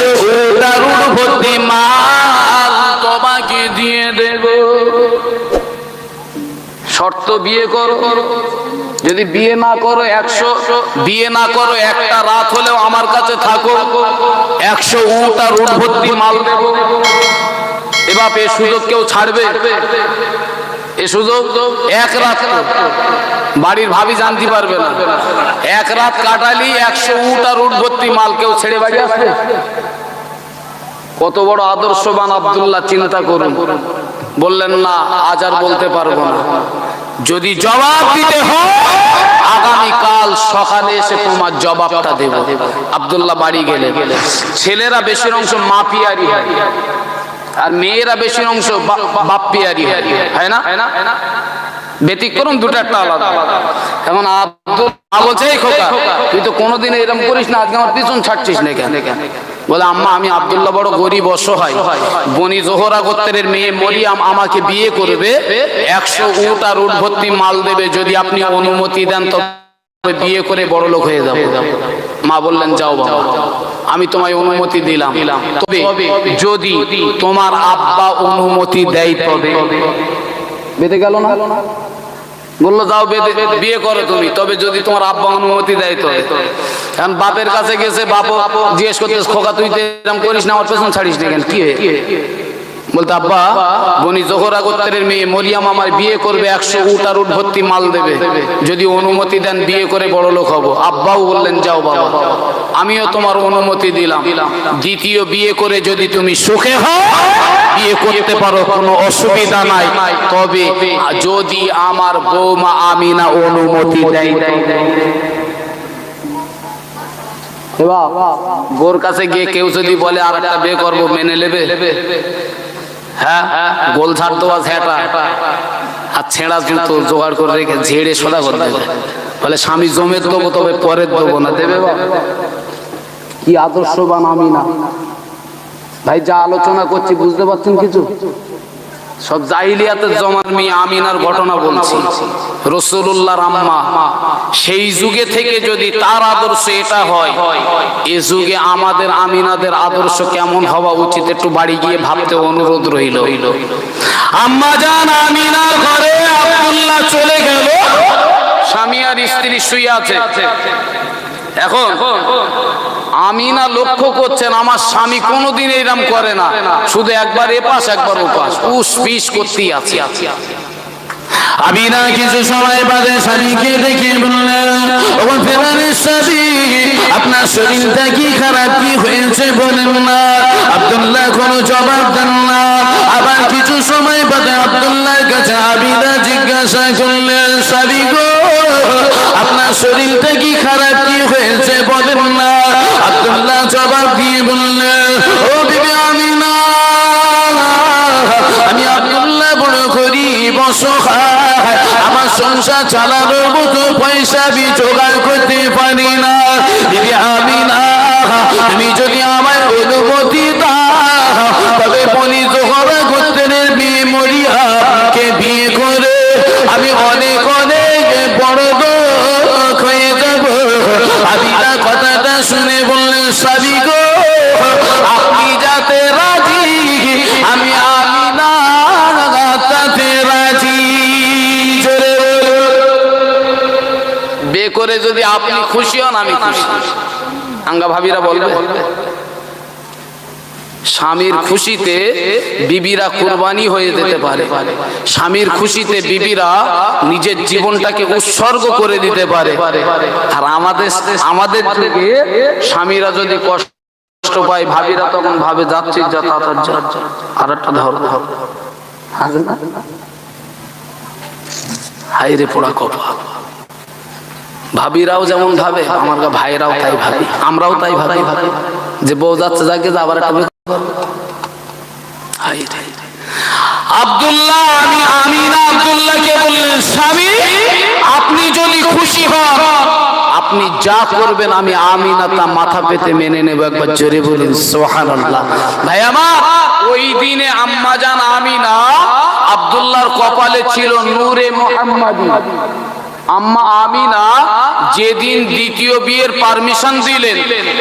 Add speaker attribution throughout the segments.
Speaker 1: উটার ভর্তি মাল তোমাকে দিয়ে দেব। শর্ত বিয়ে করো। যদি বিয়ে না করো একশো, বিয়ে না করো একটা রাত হলেও আমার কাছে থাকো। একশো উট আর মাল দেব। এবার এ সুযোগ কেউ ছাড়বে? এ এক রাত বাড়ির ভাবি জানতে পারবে না। এক রাত একশো মাল কেউ ছেড়ে বাড়ি আসবে? কত বড় আদর্শবান আবদুল্লাহ, চিন্তা করুন। বললেন, না, আজ আর বলতে পারব না। যদি জবাব দিতে হয় আগামী কাল সকালে এসে তোমার জবাবটা দেব। আব্দুল্লাহ বাড়ি গেলে ছেলেরা বেশির অংশ মাপিয়ারি হয়। আর মেয়েরা বেশির অংশ বা- বাপ্পিয়ারি হয়। না? ব্যতিক্রম দুটো একটা আলাদা। এখন আব্দুল বলছে খোকা তুই তো কোনোদিন এরকম করিস না আজকে আমার পিছন ছাড়ছিস না কেন? বলে আম্মা আমি আব্দুল্লাহ বড় গরিব অসহায়। বনি জোহরা গোত্রের মেয়ে মরিয়াম আমাকে বিয়ে করবে একশো উট আর উট ভর্তি মাল দেবে যদি আপনি অনুমতি দেন তো বিয়ে করে বড় লোক হয়ে যাব। মা বললেন যাও বাবা। আমি তোমায় অনুমতি দিলাম। তবে যদি তোমার আব্বা অনুমতি দেয় তবে। বেঁধে গেল না? বলল, যাও বেঁধে, বিয়ে করো তুমি। তবে যদি তোমার আব্বা অনুমতি দেয় তো এখন বাপের কাছে গেছে, বাপ, জিজ্ঞেস করতে খোকা, তুই এরকম করিস না, আমার পেছন ছাড়িস না কেন? কি বলতে, আব্বা, বনি জোহরা গোত্রের মেয়ে মরিয়াম আমার বিয়ে করবে, একশো উট আর উট ভর্তি মাল দেবে। যদি অনুমতি দেন, বিয়ে করে বড় লোক হব। আব্বাও বললেন, যাও বাবা। আমিও তোমার অনুমতি দিলাম। দ্বিতীয় বিয়ে করে যদি তুমি সুখে হও বিয়ে করতে পারো কোনো অসুবিধা নাই। তবে যদি আমার বৌমা আমিনা অনুমতি দেয়। এবার গোর কাছে গিয়ে কেউ যদি বলে আর একটা বিয়ে করব মেনে নেবে? হ্যাঁ গোল ছাড় দেওয়া ঝেঁটা। আর ছেঁড়া জুতো জোগাড় করে রেখে ঝেড়ে সোজা করে দেবে। বলে স্বামী জমে দেবো তবে পরে দেবো না। দেবে বাবা? কি আদর্শবান আমি না। ভাই, যা আলোচনা করছি, বুঝতে পারছেন কিছু? সব জাহিলিয়াতের জমান মেয়ে আমিনার ঘটনা বলছি। রসুল্লাহর আম্মা, সেই যুগে থেকে যদি তার আদর্শ এটা হয়, এ যুগে আমাদের আমিনাদের আদর্শ কেমন হওয়া উচিত একটু বাড়ি গিয়ে ভাবতে অনুরোধ রইল। আম্মা জান, আমিনার ঘরে আব্দুল্লাহ চলে গেল। স্বামী আর স্ত্রী শুয়ে আছে। এখন আমিনা লক্ষ্য করছেন, আমার স্বামী কোনোদিন এরম করে না। শুধু একবার এপাশ, একবার ওপাশ। উস পিস করতেই আছে।
Speaker 2: আবিনা কিছু সময় বাদে স্বামীকে দেখে বললেন আপনার শরীরটা কি খারাপ? কি হয়েছে বলেন না। আব্দুল্লাহ কোনো জবাব দেন না। আবার কিছু সময় বাদে আব্দুল্লাহর কাছে আবিদা জিজ্ঞাসা করলেন, স্বামী গো, আপনার শরীরটা কি খারাপ? কি হয়েছে বলেন না। জবাব দিয়ে বললেন, ও বিবি আমিনা, আমি আব্দুল্লাহ বড় করি অসহায় আমার সংসার চালানোর মতো পয়সা বি জোগাড় করতে পারি না।
Speaker 1: বে করে যদি আপনি খুশি হন আমি খুশি। আঙ্গা ভাবিরা বলবে স্বামীর খুশিতে বিবিরা কুরবানি হয়ে যেতে পারে। স্বামীর খুশিতে বিবিরা নিজের জীবনটাকে উৎসর্গ করে দিতে পারে। আর আমাদের আমাদের যুগে স্বামীরা যদি কষ্ট পায় ভাবিরা তখন ভাবে যাচ্ছি যা তাতার যা আর একটা ধর। ধর? হাই রে পোড়া কপাল। ভাবিরাও যেমন ভাবে আমার ভাইরাও তাই ভাবি। আমরাও তাই ভাবি। যে বউ যাচ্ছে, যাকে আবার। আব্দুল্লাহ, আমি আমিনা, আব্দুল্লাহকে বললেন, স্বামী, আপনি যদি খুশি হন, আপনি যা করবেন আমি তা মাথা পেতে মেনে নেব। একবার জোরে বলুন সোহানাল্লাহ ভাই আমার, ওই দিনে আম্মা জান আমিনা, আব্দুল্লাহর কপালে ছিল নূরে মোহাম্মদী। আম্মা আমিনা যেদিন দ্বিতীয় বিয়ের পারমিশন দিলেন,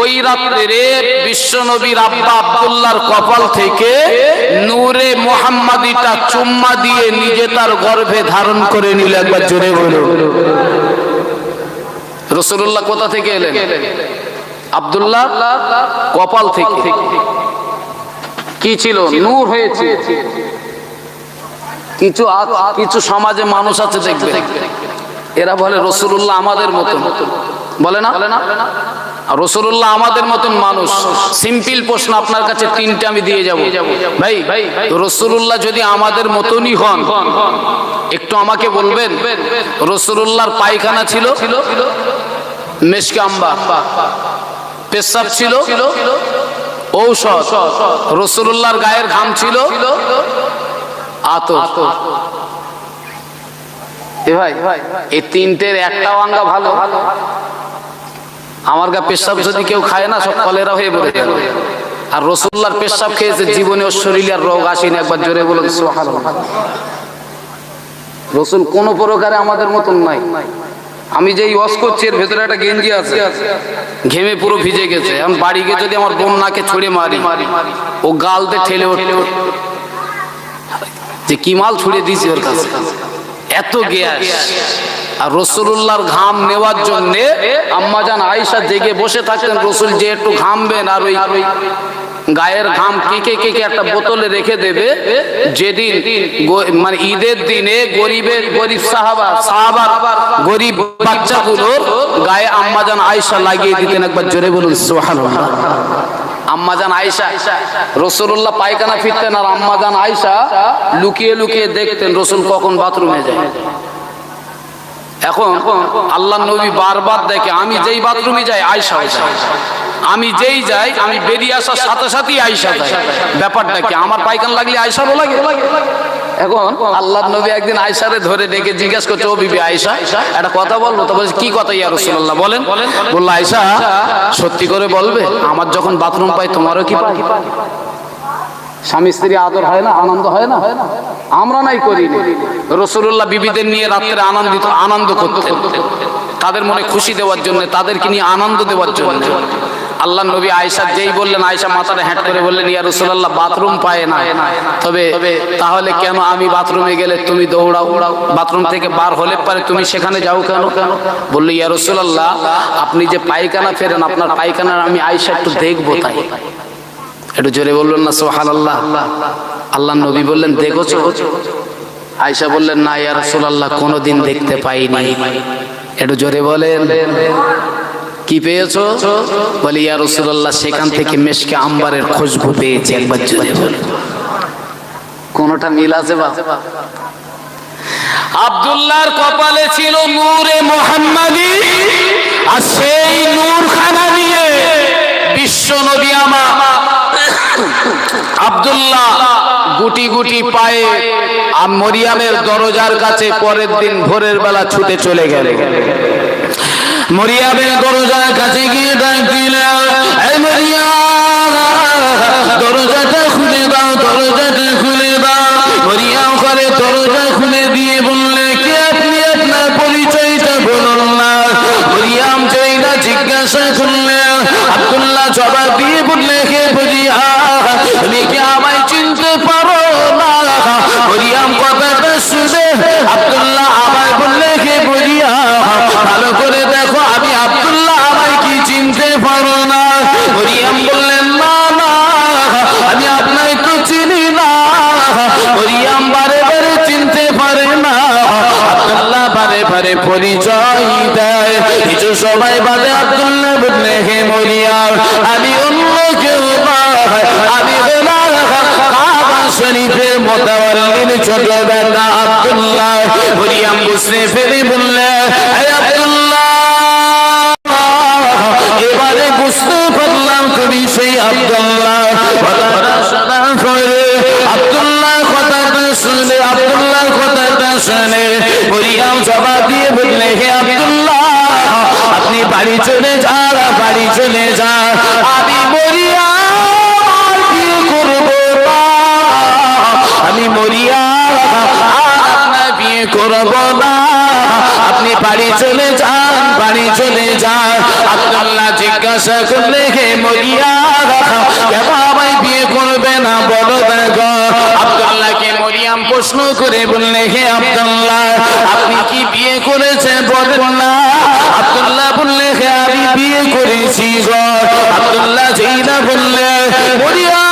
Speaker 1: ওই রাত্রে বিশ্ব নবীর আব্বা আব্দুল্লাহর কপাল থেকে নূরে মোহাম্মদিটা চুম্মা দিয়ে নিজে তার গর্ভে ধারণ করে নিল, একবার জোরে বলো রসুল্লাহ কোথা থেকে এলেন? আব্দুল্লাহ কপাল থেকে। কি ছিল? নূর হয়েছে। কিছু কিছু সমাজে মানুষ আছে দেখবে এরা বলে রসুল্লাহ আমাদের মতন। বলে না? বলে আর রসুল্লাহ আমাদের মতন মানুষ। সিম্পল প্রশ্ন আপনার কাছে তিনটে আমি দিয়ে যাব। ভাই ভাই রসুল্লাহ যদি আমাদের মতনই হন, একটু আমাকে বলবেন? রসুল্লাহর পায়খানা ছিল? মেশকাম্বা পেশাব ছিল? ঔষধ। রসুল্লাহর গায়ের ঘাম ছিল? আত এ ভাই, এই তিনটের একটাও আঙ্গা ভালো। আমার গা পেশাব যদি কেউ খায় না, সব কলেরা হয়ে পড়ে যাবে আর রসুল্লার পেশাব খেয়েছে, জীবনে ওর শরীরে আর রোগ আসেনি একবার জোরে বলুন। রসুল কোন প্রকারে আমাদের মতন নাই। আমি যেই ওয়াশ করছি, এর ভেতরে একটা গেঞ্জি আছে। ঘেমে পুরো ভিজে গেছে। এখন বাড়ি গিয়ে যদি আমার বোন নাকে ছুঁড়ে মারি, ও গালতে ঠেলে ওঠে যে কি মাল ছুড়ে দিয়েছি ওর কাছে? এত গ্যাস। আর রসুল্লাহর ঘাম নেওয়ার জন্য আম্মাজান আয়েশা জেগে বসে থাকতেন রসুল যে একটু ঘামবেন আর ওই গায়ের ঘাম কেকে কেকে একটা বোতলে রেখে দেবে। যেদিন মানে ঈদের দিনে গরিবের গরিব সাহাবা সাহাবার গরিব বাচ্চাগুলোর গায়ে আম্মাজান আয়েশা লাগিয়ে দিতেন একবার জোরে বলুন সুবহানাল্লাহ। আম্মাজান আয়সা রসুল্লাহ পায়খানা ফিরতেন আর আম্মাজান আয়সা লুকিয়ে লুকিয়ে দেখতেন রসুল কখন বাথরুমে যায়। এখন আল্লাহ নবী বারবার দেখে, আমি যেই বাথরুমে যাই আয়সা আমি যেই যাই, আমি বেরিয়ে আসার সাথে সাথেই আয়সা যাই ব্যাপারটা কি, আমার পায়খানা লাগলে আয়সারও লাগে? এখন আল্লাহ নবী একদিন আয়সারে ধরে ডেকে জিজ্ঞাসা করছে, ও বিবি আয়সা একটা কথা বলব তো বলছে, কি কথা ইয়া রসুল্লাহ বলেন। বলল আয়সা সত্যি করে বলবে, আমার যখন বাথরুম পাই, তোমারও কি পাই? স্বামী স্ত্রী আদর হয় না, আনন্দ হয় না? আমরা নাই করি রসুল্লাহ বিবিদের নিয়ে রাত্রে আনন্দিত, আনন্দ করতেন। তাদের মনে খুশি দেওয়ার জন্য, তাদেরকে নিয়ে আনন্দ দেওয়ার জন্য। আল্লাহ নবী আয়সা যেই বললেন আয়সা মাথাটা হ্যাট করে বললেন, ইয়া রসুল্লাহ বাথরুম পায় না। তবে তাহলে কেন আমি বাথরুমে গেলে তুমি দৌড়াও? বাথরুম থেকে বার হলে পারে তুমি সেখানে যাও কেন? কেন বলল, ইয়া রসুল্লাহ আপনি যে পায়খানা ফেরেন, আপনার পায়খানা আমি আয়সা একটু দেখব তাই। একটু জোরে বললেন না সোহান আল্লাহ আল্লাহ নবী বললেন দেখেছ আয়সা বললেন, না, ইয়া রাসূলুল্লাহ, কোনোদিন দেখতে পাইনি। একটু জোরে বলেন। কি পেয়েছ? বলি, ইয়া রাসূলুল্লাহ, সেখান থেকে মেশকে আম্বারের খুশবু পেয়েছি, একবার জোরে বলেন কোনটা মিল আছে বা? আব্দুল্লাহর কপালে ছিল নূরে মোহাম্মদী, আর সেই নূরখানা নিয়ে বিশ্ব নবী আমা আব্দুল্লাহ গুটি গুটি পায়ে মরিয়ামের দরজার কাছে পরের দিন ভোরের বেলা ছুটে চলে গেল। মরিয়ামের দরজার কাছে গিয়ে ডাক দিল "এই দরজাটা খুলে দাও, দরজাটা খুলে দাও। মরিয়াম করে দরজা খুলে দিয়ে বললে, কে আপনি? আপনার পরিচয়টা বলুন না। মরিয়াম চাইনা জিজ্ঞাসা করলেন আব্দুল্লাহ জবাব দিয়ে বললে কে বলিয়া তুমি কি আমায় চিনতে পারো না? মরিয়াম কথাটা শুনে আব্দুল্লাহ আমায় বললে কে বলিয়া ভালো করে দেখো বারে পরিচয় দেয়। কিছু সময় বাদে আব্দুল্লাহ বললে হে মরিয়াম আমি অন্য কেউ আমি ছোট বেটা আব্দুল্লাহ মরিয়াম বুঝতে পেরে বললে হে আব্দুল্লাহ এবারে বুঝতে পারলাম তুমি সেই আব্দুল্লাহ কথাটা শোনা করে আব্দুল্লাহ কথাটা শুনে আব্দুল্লাহ কথাটা শুনে মরিয়াম জবাব দিয়ে বললে হে আব্দুল্লাহ আপনি বাড়ি চলে যান বাড়ি চলে যান আমি মরিয়াম আর বিয়ে করব আমি আপনার বিয়ে করব না আপনি বাড়ি চলে যান, বাড়ি
Speaker 2: জিজ্ঞাসা করলে, হে মরিয়া কেন বিয়ে করবে না বলো দেখো। আব্দুল্লাহকে মরিয়াম প্রশ্ন করে বললে, হে আব্দুল্লাহ, আপনি কি বিয়ে করেছেন বলেন না? দিয়েছি গড় আব্দুল্লাহ জৈনা বললে মরিয়া